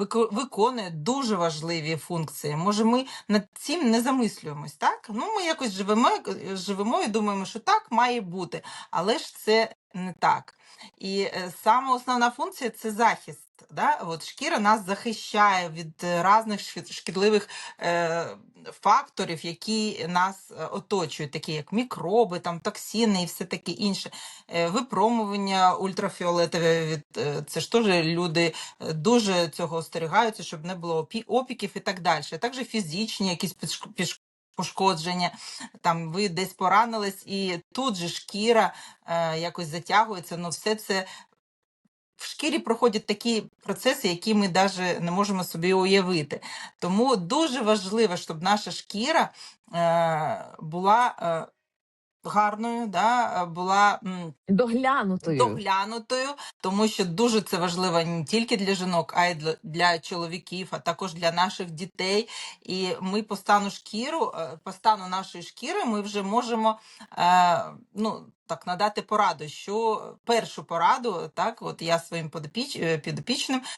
вико- виконує дуже важливі функції. Може, ми над цим не замислюємось, так? Ну, ми якось живемо, живемо і думаємо, що так має бути, але ж це не так. І е, саме основна функція це захист. Да? От шкіра нас захищає від е, різних шкідливих е, факторів, які нас е, оточують, такі як мікроби, там, токсини і все таке інше. Е, випромування ультрафіолетове від е, це ж теж люди е, дуже цього остерігаються, щоб не було опіків і так далі. А також фізичні якісь пішк- пошкодження, там ви десь поранились, і тут же шкіра е, якось затягується. Ну, все це шкірі проходять такі процеси, які ми навіть не можемо собі уявити. Тому дуже важливо, щоб наша шкіра е, була е, гарною, да, е, була. м, Доглянутою. доглянутою, тому що дуже це важливо не тільки для жінок, а й для, для чоловіків, а також для наших дітей. І ми по стану шкіру, е, по стану нашої шкіри, ми вже можемо е, ну, так надати пораду, що першу пораду, так, от я своїм подопіч, е, підопічним